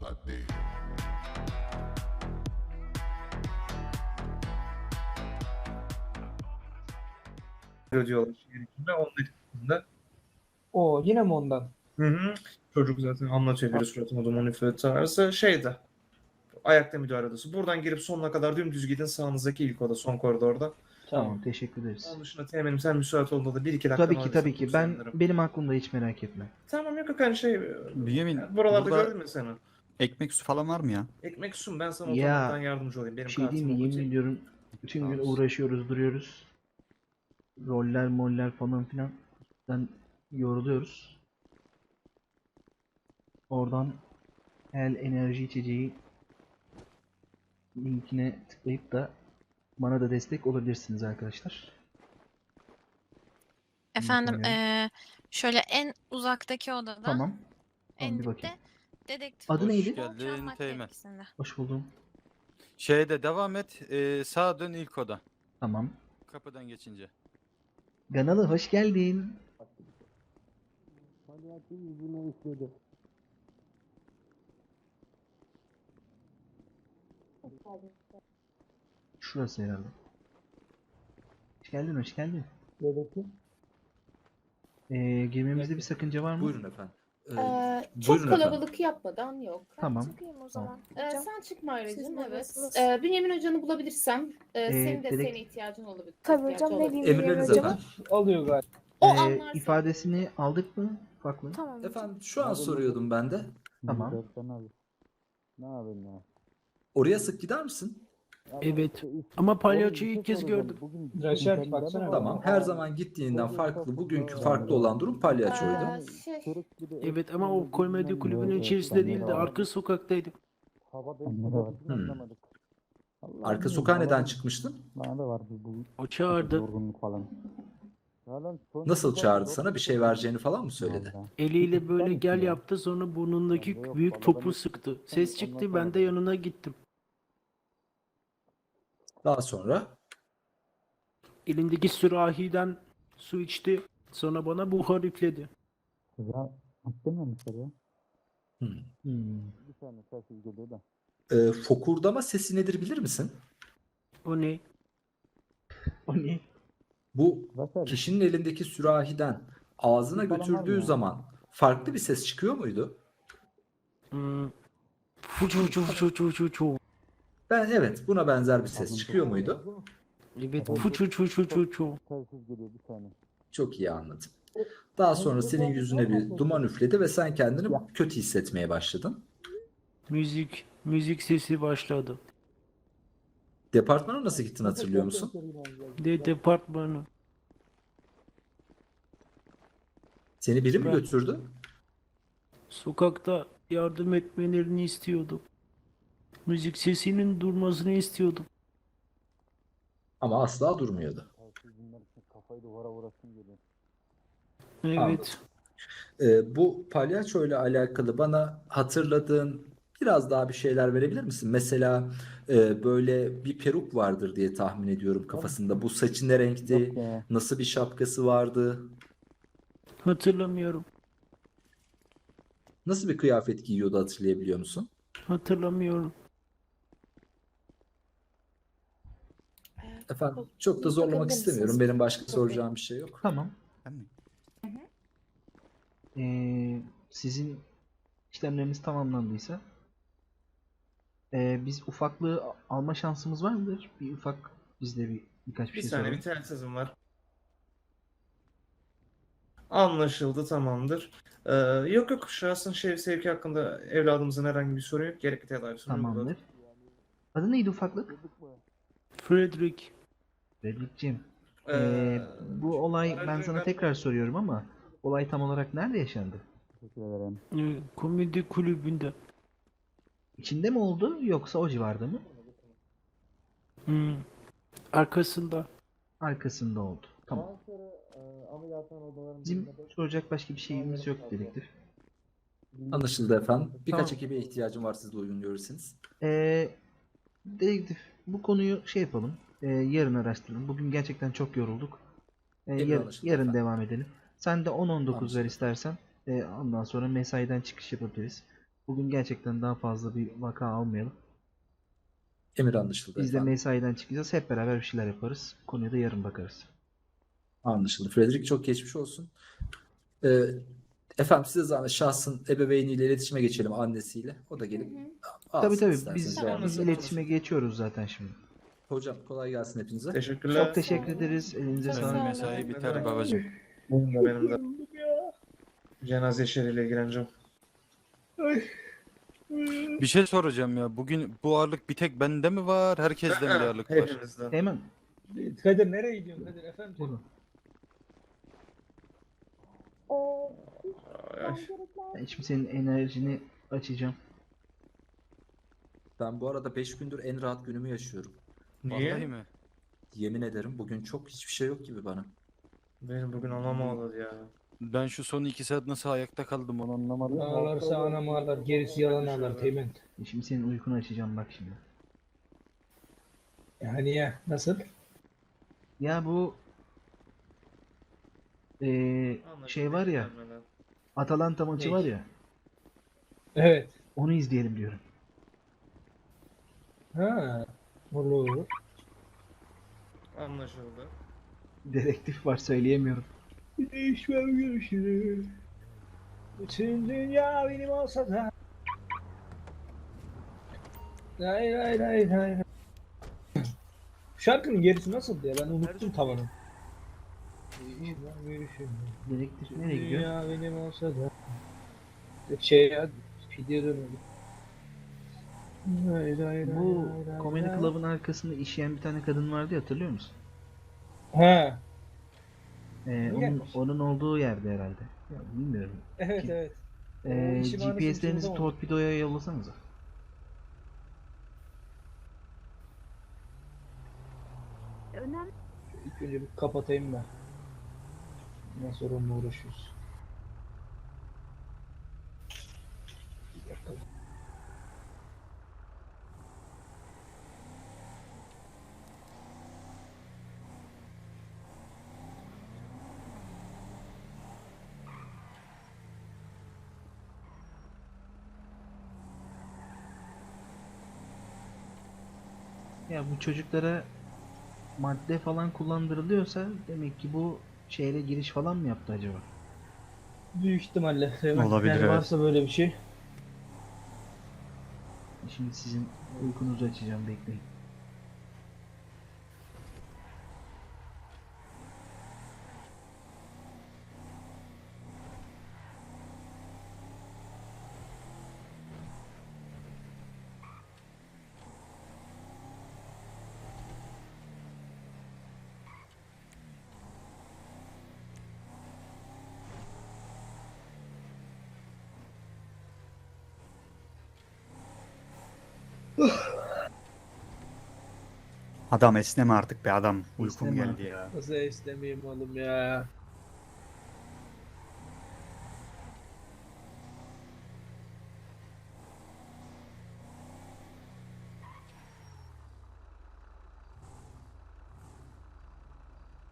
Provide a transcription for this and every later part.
Hadi. diyorlar içinde. Onun etkisinde. O yine mi ondan? Hı hı. Çocuk zaten anlatıyor biri suratıma duman üfledi tarzı. Şeyde. Ayakta müdahale odası. Buradan girip sonuna kadar dümdüz gidin sağınızdaki ilk oda son koridorda. Tamam teşekkür ederiz. Onun dışında temelim sen müsait olduğunda da bir iki dakika Tabii ki tabii ki. Ben benim aklımda hiç merak etme. Tamam yok yok hani şey Bünyamin buralarda burada gördün mü seni? ekmek su falan var mı ya? Ekmek sun ben sana Ya, otomatikten yardımcı olayım. Benim Bir şey değil mi? kartımı Yemin okutayım. ediyorum bütün gün Tamam. uğraşıyoruz duruyoruz. Roller moller falan filan. Ben yoruluyoruz. Oradan el enerji içeceği linkine tıklayıp da bana da destek olabilirsiniz arkadaşlar. Efendim, eee, şöyle en uzaktaki odada, Tamam. en bir bakayım. dedektif Adı Hoş neydi? geldin, çalmak Teğmen. yetkisinde. Hoş buldum. Şeyde devam et. e, sağa dön ilk oda. Tamam. Kapıdan geçince. Ganalı hoş geldin. Şurası herhalde. Hoş geldin, hoş geldin. Ee, girmemizde bir sakınca var mı? Buyurun efendim. Ee, Ee, çok buyurun efendim. kalabalık yapmadan yok. Tamam. Çıkayım o zaman. Ee, sen çıkma Siz ayrıcım evet. buradasınız. Ee, Bünyamin Hoca'nı bulabilirsem e, Ee, senin de direkt- senin ihtiyacın olabilir. Tabii ihtiyacı hocam ne olabilir. diyeyim Emriniz hocam? efendim. Alıyor galiba. O Ee, anlar ifadesini aldık mı? Ufaklığı. Tamam hocam. Efendim şu an soruyordum ben de. Tamam. Oraya sık gider misin? Evet. Ama palyaçoyu ilk kez gördüm. Raşer baksana. Tamam. Her zaman gittiğinden farklı, bugünkü farklı olan durum palyaçoydu. Ee, şey, Evet ama o komedi kulübünün içerisinde değildi. Arka sokaktaydı. Hmm. Arka sokağa neden çıkmıştın? O çağırdı. Nasıl çağırdı sana? Bir şey vereceğini falan mı söyledi? Eliyle böyle gel yaptı sonra burnundaki büyük topu sıktı. Ses çıktı ben de yanına gittim. Daha sonra Elindeki sürahiden su içti. Sonra bana buhar üfledi. hmm. Hmm. Ee, fokurdama sesi nedir bilir misin? O ne? O ne? Bu kişinin elindeki sürahiden ağzına götürdüğü zaman farklı bir ses çıkıyor muydu? Hmm. Fucu fucu fucu fucu fucu. Ben evet buna benzer bir ses çıkıyor muydu? Evet fucu fucu fucu fucu. Çok iyi anladım. Daha sonra senin yüzüne bir duman üfledi ve sen kendini kötü hissetmeye başladın. Müzik, müzik sesi başladı. Departmana nasıl gittin hatırlıyor musun? De departmanı. Seni biri mi Ben- götürdü? Sokakta yardım etmelerini istiyordum. Müzik sesinin durmasını istiyordum. Ama asla durmuyordu. Evet. Ee, bu palyaço ile alakalı bana hatırladığın biraz daha bir şeyler verebilir misin? Mesela e, böyle bir peruk vardır diye tahmin ediyorum kafasında. Bu saçı ne renkti? Nasıl bir şapkası vardı? Hatırlamıyorum. Nasıl bir kıyafet giyiyordu hatırlayabiliyor musun? Hatırlamıyorum. Efendim çok da zorlamak istemiyorum. Benim başka soracağım bir şey yok. Tamam. Ben mi? Ee, sizin işlemleriniz tamamlandıysa ee, biz ufaklığı alma şansımız var mıdır? Bir ufak bizde bir birkaç bir Bir şey saniye bir soralım. telsizim var. Anlaşıldı tamamdır. Ee, yok yok şahsın şey sevki hakkında evladımızın herhangi bir sorun yok. Gerekli tedavisi Tamamdır. Adı neydi ufaklık? Frederick. Redlikciğim. Ee, Ee, bu olay ben sana ben- tekrar soruyorum ama olay tam olarak nerede yaşandı? e, komedi kulübünde. İçinde mi oldu yoksa o civarda mı? Hmm. Arkasında. Arkasında oldu. Tamam. Bizim soracak başka bir şeyimiz yok dedektif. Anlaşıldı efendim. Birkaç Tamam. ekibe ihtiyacım var siz de uygun görürseniz. Ee, dedektif bu konuyu şey yapalım. Ee, yarın araştıralım. Bugün gerçekten çok yorulduk. Ee, Emri yar- yarın efendim. devam edelim. Sen de 10-19 ver Anlaşıldı. istersen. Ee, ondan sonra mesaiden çıkış yapabiliriz. Bugün gerçekten daha fazla bir vaka almayalım. Emir anlaşıldı Biz de efendim. mesaiden çıkacağız. Hep beraber bir şeyler yaparız. Konuya da yarın bakarız. Anlaşıldı. Frederick çok geçmiş olsun. Ee, efendim size zahmet şahsın ebeveyniyle iletişime geçelim annesiyle. O da gelip Hı hı. alsın Tabii tabii isterseniz biz, biz iletişime geçiyoruz zaten şimdi. Hocam kolay gelsin hepinize. Teşekkürler. Çok teşekkür ederiz. Elinize sağlık. Mesai biter babacım. Benim de. Cenaze işleriyle ilgileneceğim. Bir şey soracağım ya. Bugün bu ağırlık bir tek bende mi var? Herkesten bir ağırlık var. Hepimizden. Hemen Kadir nereye gidiyorsun Kadir efendim? ay. Ben şimdi senin enerjini açacağım. Ben bu arada 5 gündür en rahat günümü yaşıyorum. Niye? Vallahi mi? Yemin ederim bugün çok hiçbir şey yok gibi bana. Benim bugün anam ağladı ya. Ben şu son iki saat nasıl ayakta kaldım onu anlamadım. Ağlarsa anam ağlar, gerisi yalan ağlar Teğmen. Şimdi senin uykunu açacağım bak şimdi. Yani ya nasıl? Ya bu eee, şey var ya Atalanta maçı Ne? var ya Evet. onu izleyelim diyorum. Ha. Olur. Anlaşıldı. Dedektif var söyleyemiyorum. Değişmem görüşürüz. Bütün dünya benim olsa da. Lay lay lay lay. Şarkının gerisi nasıldı ya? Ben unuttum tamamen. Değişmem görüşürüz. Dedektif nereye gidiyor? Dünya benim olsa da. Şey ya, video dönüyordu. Bu Comedy. Club'ın arkasında işeyen bir tane kadın vardı ya hatırlıyor musun? Ha, Ee, onun, onun olduğu yerde herhalde. Ya, bilmiyorum. evet Kim? evet. Ee, işi maalesef GPS'lerinizi içimde oldu. torpidoya yollasanıza. İlk önce bir kapatayım ben. Ondan sonra onunla uğraşıyoruz. Bir dakika. Ya bu çocuklara madde falan kullandırılıyorsa demek ki bu şehre giriş falan mı yaptı acaba? Büyük ihtimalle. Evet. Olabilir, yani evet. varsa böyle bir şey. Şimdi sizin uykunuzu açacağım bekleyin. Adam esneme artık be adam. Uykum Esneme geldi ya. Nasıl istemeyeyim oğlum ya.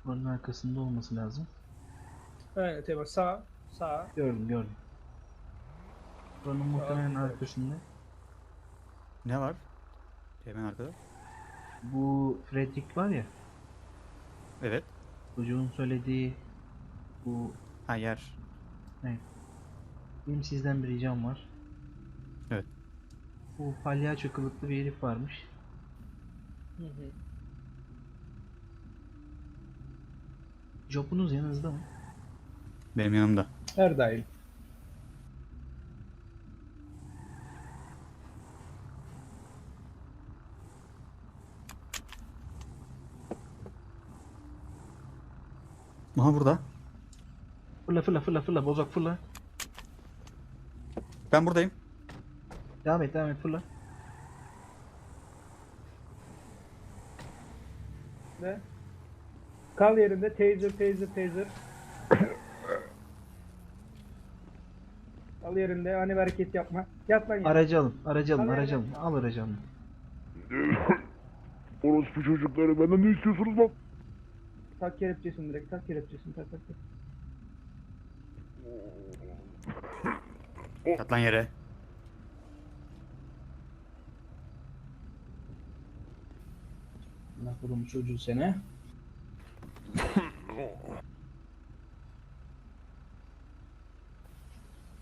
Buranın arkasında olması lazım. Aynen Temel sağ. Sağ. Gördüm gördüm. Buranın muhtemelen arkasında. Ne var? Hemen arkada. Bu Fredrik var ya. Evet. Çocuğun söylediği bu Ha yer. benim sizden bir ricam var. Evet. Bu palyaço kılıklı bir herif varmış. Hı hı. Jopunuz yanınızda mı? Benim yanımda. Her daim. Aha burada. Fırla fırla fırla fırla bozak fırla. Ben buradayım. Devam et devam et fırla. Ne? Kal yerinde taser taser taser. Kal yerinde ani bir hareket yapma. Yat lan yere. Aracı alın aracı alın Al aracı alın. Al aracı alın. Orospu çocukları benden ne istiyorsunuz lan? Tak kelepçesini direkt tak kelepçesini tak tak tak. Yat lan yere. Nakurum çocuğu sene.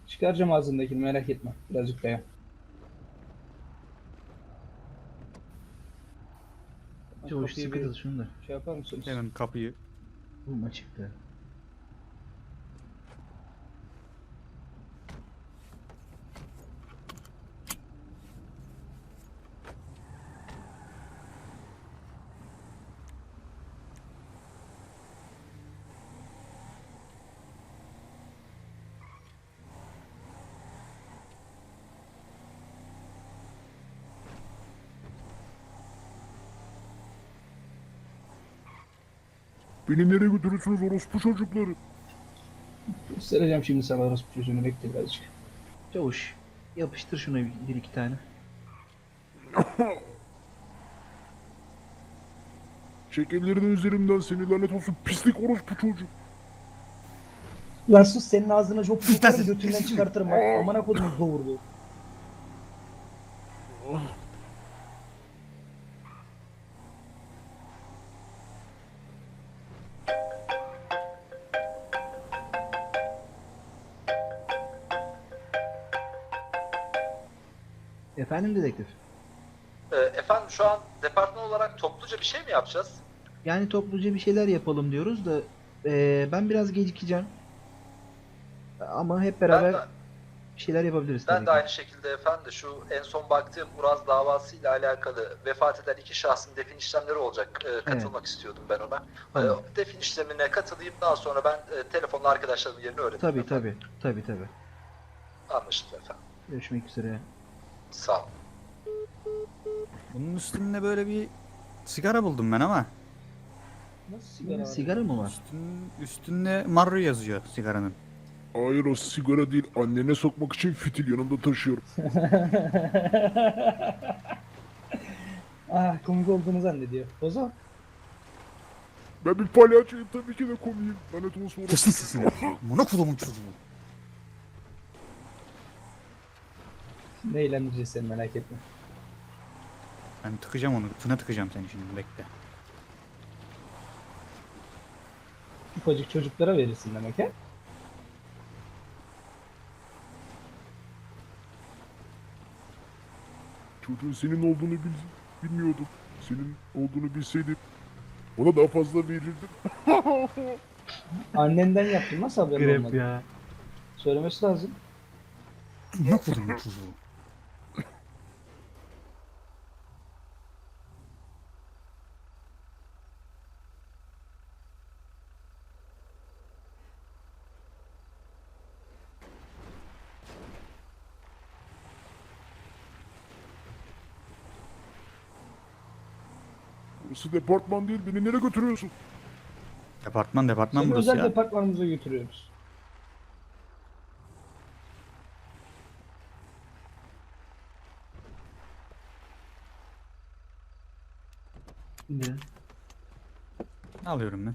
Çıkaracağım ağzındakini merak etme. Birazcık dayan. Çavuş Kapıyı sıkı bir şunu da. Şey yapar mısınız? Hemen kapıyı Bulma çıktı. Beni nereye götürüyorsunuz orospu çocukları? Göstereceğim şimdi sana orospu çocuğunu bekle birazcık. Çavuş yapıştır şuna bir, bir iki tane. Çek ellerini üzerimden seni lanet olsun pislik orospu çocuk. Lan sus senin ağzına çok sokarım götünden çıkartırım. Amına kodum doğurdu. Efendim dedektif. Ee, efendim şu an departman olarak topluca bir şey mi yapacağız? Yani topluca bir şeyler yapalım diyoruz da eee, ben biraz gecikeceğim. Ama hep beraber Ben de, bir şeyler yapabiliriz ben de ki. aynı şekilde efendim şu en son baktığım Uraz davası ile alakalı vefat eden iki şahsın defin işlemleri olacak. Ee, katılmak istiyordum ben ona. Ee, defin işlemine katılayım daha sonra ben e, telefonla arkadaşlarımın yerini öğrenirim. Tabii efendim. tabii. Tabii tabii. Anlaşıldı efendim. Görüşmek üzere. Sağ olun. bunun üstünde böyle bir sigara buldum ben ama Nasıl sigara var? Sigara mı var? üstün, üstünde Marru yazıyor sigaranın. Hayır o sigara değil annene sokmak için fitil yanımda taşıyorum. ah komik olduğunu zannediyor. O zaman Ben bir palyaçoyum tabii ki de komiyim. Lanet olsun sesini. Buna kulumun çocuğu. Ne eğlendireceğiz seni merak etme. Ben tıkacağım onu. Tına tıkacağım seni şimdi bekle. Ufacık çocuklara verirsin demek he? Çocuğun senin olduğunu bil bilmiyordum. Senin olduğunu bilseydim ona daha fazla verirdim. Annenden yaptın nasıl haberin Grep olmadı? ya. Söylemesi lazım. Buna kulumun çocuğu. Burası departman değil beni nereye götürüyorsun? Departman departman Seni burası özel ya. departmanımıza götürüyoruz. Şimdi Alıyorum ben.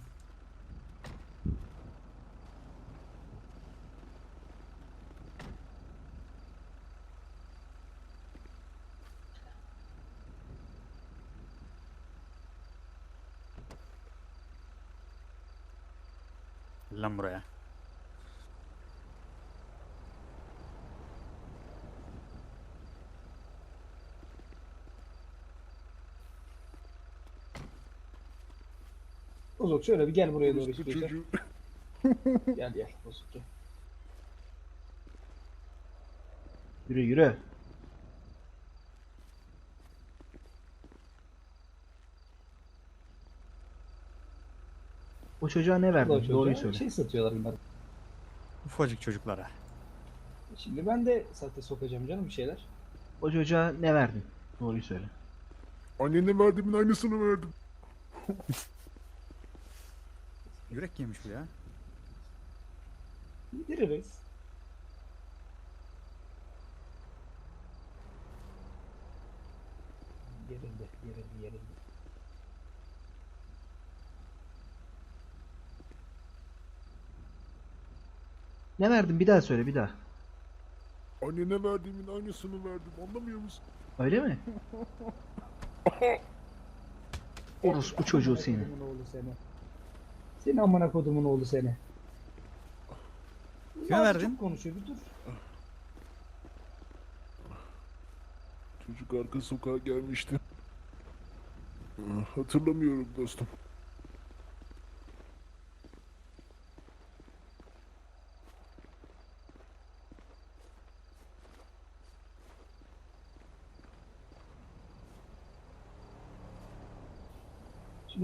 Bozok şöyle bir gel buraya doğru istiyorsan. çocuğu. Gel gel Bozok gel. yürü yürü. O çocuğa ne verdin? çocuğa Doğruyu söyle. Şey satıyorlar bunlar. Ufacık çocuklara. Şimdi ben de sate sokacağım canım bir şeyler. O çocuğa ne verdin? Doğruyu söyle. Annene verdiğimin aynısını verdim. Yürek yemiş bu ya. Yediririz. Yerildi, yerildi, yerildi. Ne verdin? Bir daha söyle bir daha. Annene verdiğimin aynısını verdim anlamıyor musun? Öyle mi? Orospu çocuğu seni. Oğlu seni. Seni amına kodumun oğlu seni. Kime Nazlı verdin? Çok konuşuyor bir dur. Çocuk arka sokağa gelmişti. Hatırlamıyorum dostum.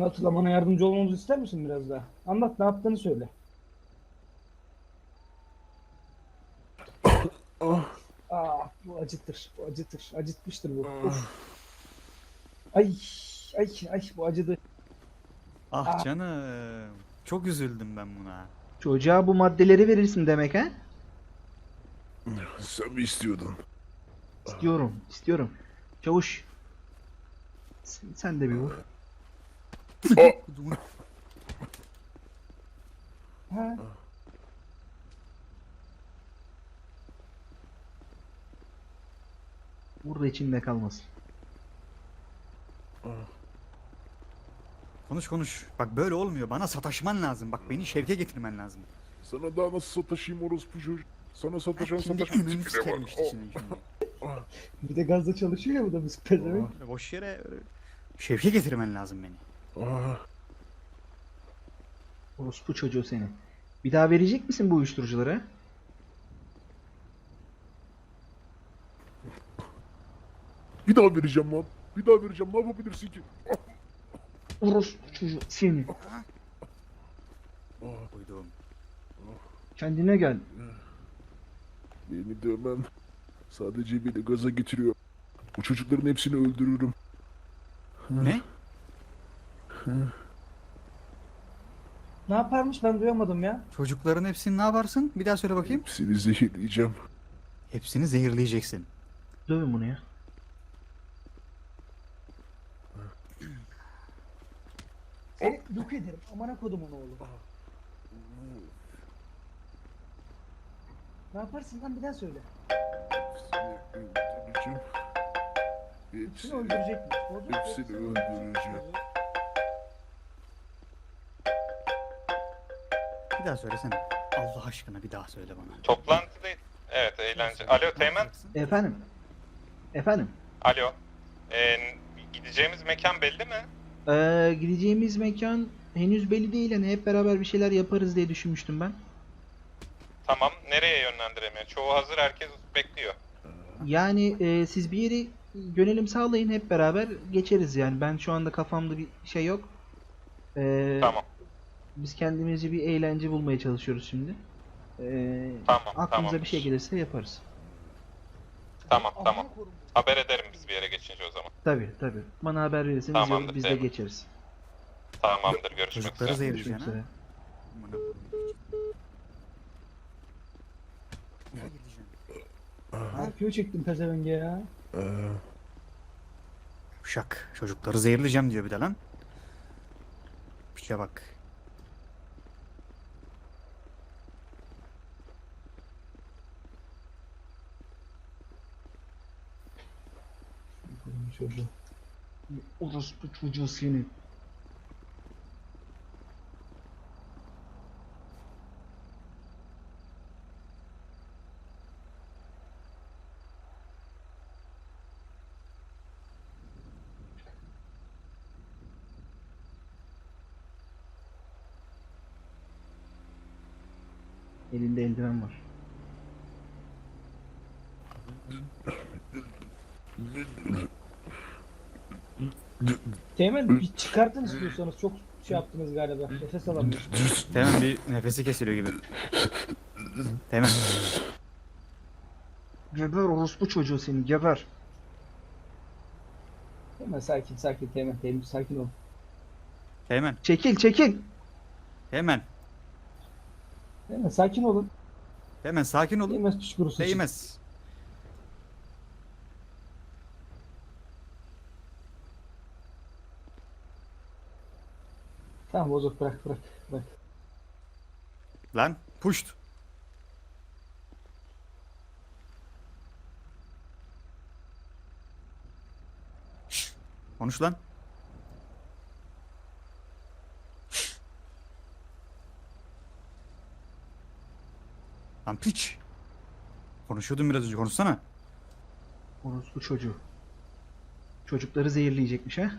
Hatırlamana yardımcı olmamızı ister misin biraz daha? Anlat ne yaptığını söyle. Ah, Ah bu acıtır. Bu acıtır. Acıtmıştır bu. Of. Ay ay ay bu acıdı. Ah canım. Çok üzüldüm ben buna. Çocuğa bu maddeleri verirsin demek ha? sen mi istiyordun? İstiyorum, istiyorum. Çavuş. Sen, sen de bir vur. Ha? Vur da içinde kalmasın. Konuş konuş. Bak böyle olmuyor. Bana sataşman lazım. Bak beni şevke getirmen lazım. Sana daha nasıl sataşayım orospu çocuk? Sana sataşan Şimdi sataşan önünü tipine sikerim bak. işte senin şimdi. Bir de gazla çalışıyor ya bu da biz pezevenk. Boş yere öyle şevke getirmen lazım beni. Ah, Orospu çocuğu seni. Bir daha verecek misin bu uyuşturuculara? bir daha vereceğim lan. Bir daha vereceğim. Ne yapabilirsin ki? Orospu çocuğu seni. Koydum. Kendine gel. Beni dövmem. Sadece beni gaza getiriyor. Bu çocukların hepsini öldürürüm. Ne? Ne yaparmış ben duyamadım ya. Çocukların hepsini ne yaparsın? Bir daha söyle bakayım. Hepsini zehirleyeceğim. Hepsini zehirleyeceksin. Dövün bunu ya. Seni yok ederim. Amına kodumun oğlu. Ne yaparsın lan bir daha söyle. Hepsini öldüreceğim. Hepsini, hepsini hepsini öldüreceğim. Daha söylesene. Allah aşkına bir daha söyle bana. Toplantıdayız. Evet eğlence. Alo Teğmen. Efendim? Efendim? Alo. Ee, gideceğimiz mekan belli mi? Ee, gideceğimiz mekan henüz belli değil. Hani hep beraber bir şeyler yaparız diye düşünmüştüm ben. Tamam. Nereye yönlendiremiyor? Çoğu hazır herkes bekliyor. Yani e, siz bir yeri yönelim sağlayın hep beraber geçeriz yani. Ben şu anda kafamda bir şey yok. Ee, Tamam. Biz kendimizce bir eğlence bulmaya çalışıyoruz şimdi. Ee, Tamam. aklımıza tamam. bir şey gelirse yaparız. Tamam tamam. Haber ederim biz bir yere geçince o zaman. Tabi tabi. Bana haber verirseniz Tamamdır, biz de eyvallah. geçeriz. Tamamdır. Görüşmek Çocukları üzere. Görüşmek zehirleyeceksin ha. üzere. Amına koyayım. Zehirleyeceksin. Ne yapıyor çektim pezevenge ya. Ah, Uşak. Çocukları zehirleyeceğim diyor bir de lan. Piçe bak. Çocuğu. Orospu çocuğu seni. Elinde eldiven var. Teğmen bir çıkartın istiyorsanız çok şey yaptınız galiba. Nefes alamıyorsunuz. Teğmen bir nefesi kesiliyor gibi. Teğmen. Geber orospu çocuğu seni geber. Teğmen sakin sakin Teğmen. Teğmen sakin ol. Teğmen. Çekil çekil. Teğmen. Teğmen sakin olun. Teğmen sakin olun. Değmez için. Değmez. Tamam bozuk bırak bırak bırak. Lan puşt. Konuş lan. Lan piç. Konuşuyordun biraz önce konuşsana. Orospu çocuğu. Çocukları zehirleyecekmiş ha.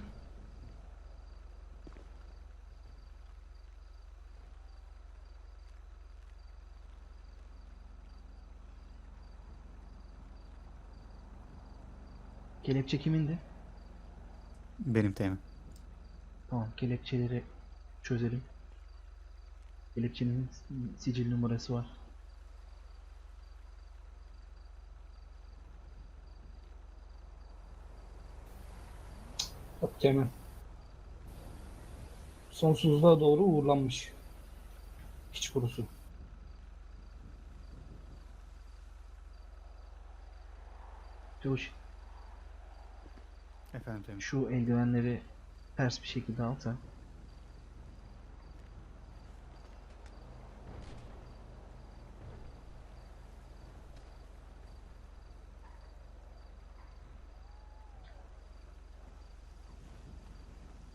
Kelepçe kimindi? Benim teğmen. Tamam, kelepçeleri çözelim. Kelepçenin sicil numarası var. Bak Teğmen. Sonsuzluğa doğru uğurlanmış. Hiç kurusu. Çavuş, Efendim şu eldivenleri ters bir şekilde al sen.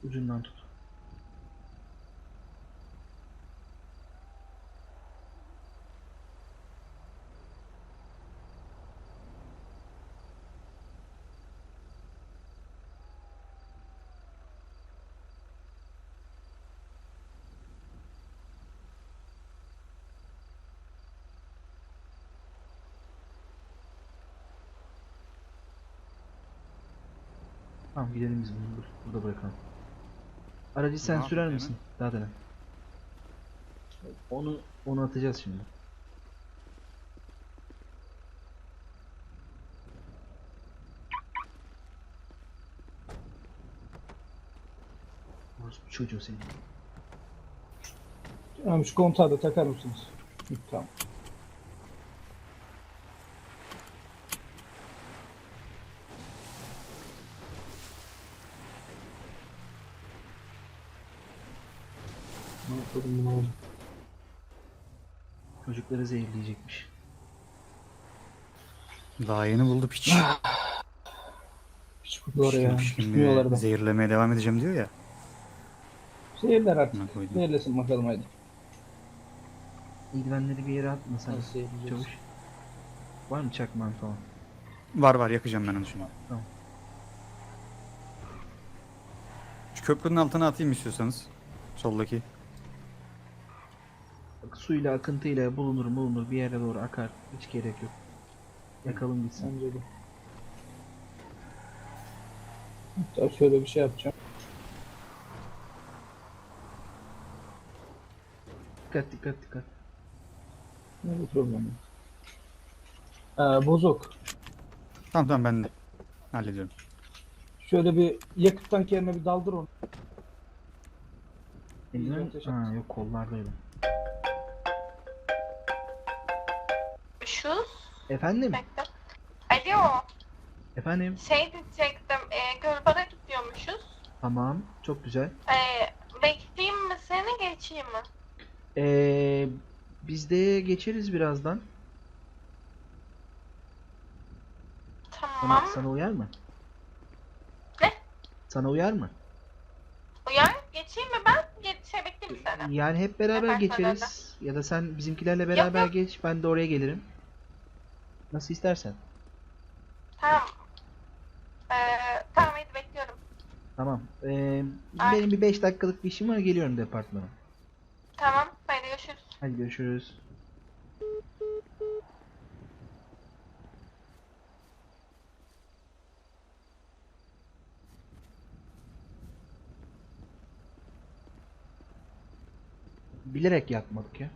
Ucundan tut. Tamam gidelim biz bunu dur. Burada bırakalım. Aracı sen Tamam, sürer misin? Daha dene. Onu onu atacağız şimdi. Orospu çocuğu senin. Tamam şu kontağı da takar mısınız? Tamam. Ne yapalım bunu oğlum? Çocukları zehirleyecekmiş. Daha yeni buldu piç. Hiç kurdular ya. Tutmuyorlar da. Zehirlemeye devam edeceğim diyor ya. Zehirler artık. Koydum. Zehirlesin bakalım haydi. İldivenleri bir yere atma sen. Nasıl zehirleyeceğiz? Çavuş. Var mı çakman falan? Var var yakacağım ben onu şimdi. Tamam. Şu köprünün altına atayım istiyorsanız. Soldaki. Suyla akıntıyla bulunur bulunur bir yere doğru akar. Hiç gerek yok. Yakalım gitsin. Bence de. Hatta şöyle bir şey yapacağım. Dikkat dikkat dikkat. Ne bir problem. Ee, bozuk. Tamam tamam ben de. Hallediyorum. Şöyle bir yakıt tank yerine bir daldır onu. Eldiven... Ha yok kollardaydı. Efendim? bekle. Alo Efendim? şey diyecektim e, Gölbar'a gidiyormuşuz. Tamam. Çok güzel. E, bekleyeyim mi seni geçeyim mi? Ee, biz de geçeriz birazdan. Sana, Tamam. sana uyar mı? Ne? Sana uyar mı? Uyar geçeyim mi ben? Geç, şey bekleyeyim seni. Yani hep beraber Efendim, geçeriz. Ya da sen bizimkilerle beraber yok. geç. Ben de oraya gelirim. Nasıl istersen. Tamam. E, tamam hadi bekliyorum. Tamam. Ee, Ay. benim bir 5 dakikalık bir işim var. Geliyorum departmana. Tamam hadi görüşürüz. Hadi görüşürüz. Bilerek yapmadık ya.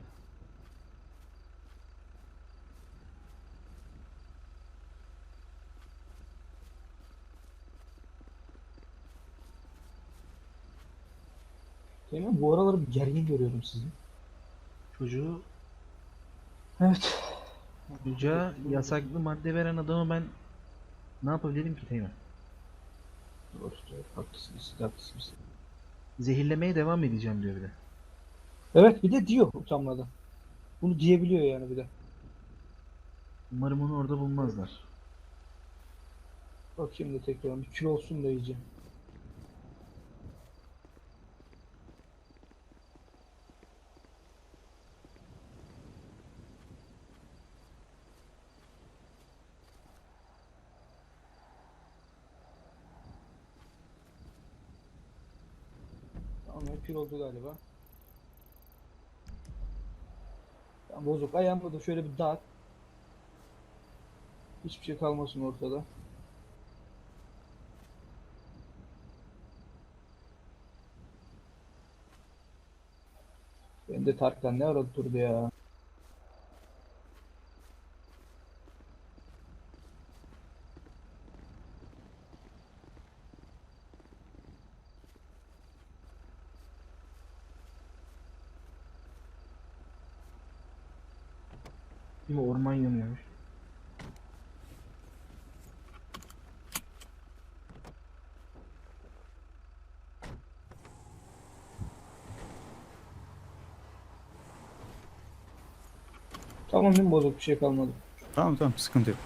Bu araları bir gergin görüyorum sizi. Çocuğu Evet. çocuğa yasaklı madde veren adamı ben ne yapabilirim ki Teğmen? Doğru, doğru. Haklısınız. Haklısınız. Zehirlemeye devam edeceğim diyor bir de. Evet bir de diyor utanmadan. Bunu diyebiliyor yani bir de. Umarım onu orada bulmazlar. Bakayım da tekrar bir kilo olsun da iyice. Pir oldu galiba. Tamam bozuk. Ayağımda da şöyle bir dağıt. Hiçbir şey kalmasın ortada. Ben de Tarkan ne ara durdu ya. Bir orman yanıyormuş. Tamam değil bozuk bir şey kalmadı. Tamam tamam sıkıntı yok.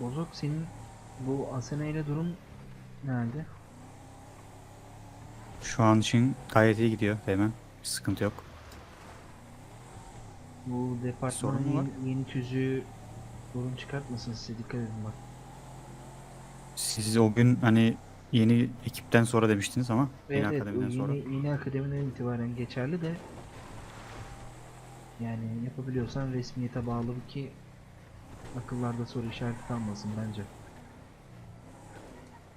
Bozok senin bu Asena ile durum nerede? Şu an için gayet iyi gidiyor hemen. Bir sıkıntı yok. Bu departmanın Sorun mu var? yeni, yeni tüzüğü sorun çıkartmasın size dikkat edin bak. Siz o gün hani yeni ekipten sonra demiştiniz ama yeni Evet, evet o akademiden sonra. yeni, yeni akademiden itibaren geçerli de yani yapabiliyorsan resmiyete bağlı ki akıllarda soru işareti kalmasın bence.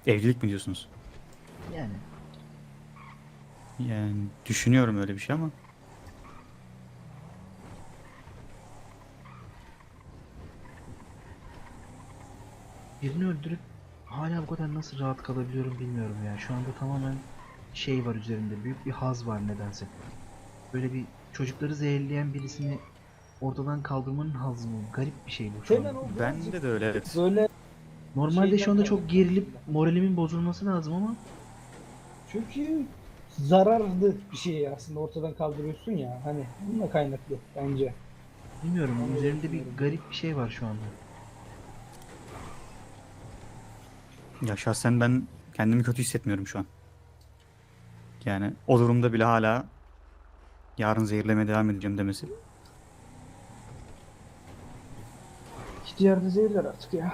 Evlilik mi diyorsunuz? Yani Yani düşünüyorum öyle bir şey ama birini öldürüp hala bu kadar nasıl rahat kalabiliyorum bilmiyorum ya. Şu anda tamamen şey var üzerimde. Büyük bir haz var nedense. Böyle bir çocukları zehirleyen birisini ortadan kaldırmanın hazzı mı? Garip bir şey bu şu Hemen anda. o bende de öyle evet. Böyle Normalde şu anda çok gerilip moralimin bozulması lazım ama çünkü zararlı bir şey aslında ortadan kaldırıyorsun ya hani bununla kaynaklı bence. bilmiyorum. Üzerimde bir garip bir şey var şu anda. Ya şahsen ben kendimi kötü hissetmiyorum şu an. Yani o durumda bile hala yarın zehirlemeye devam edeceğim demesi. Da zehirler artık ya.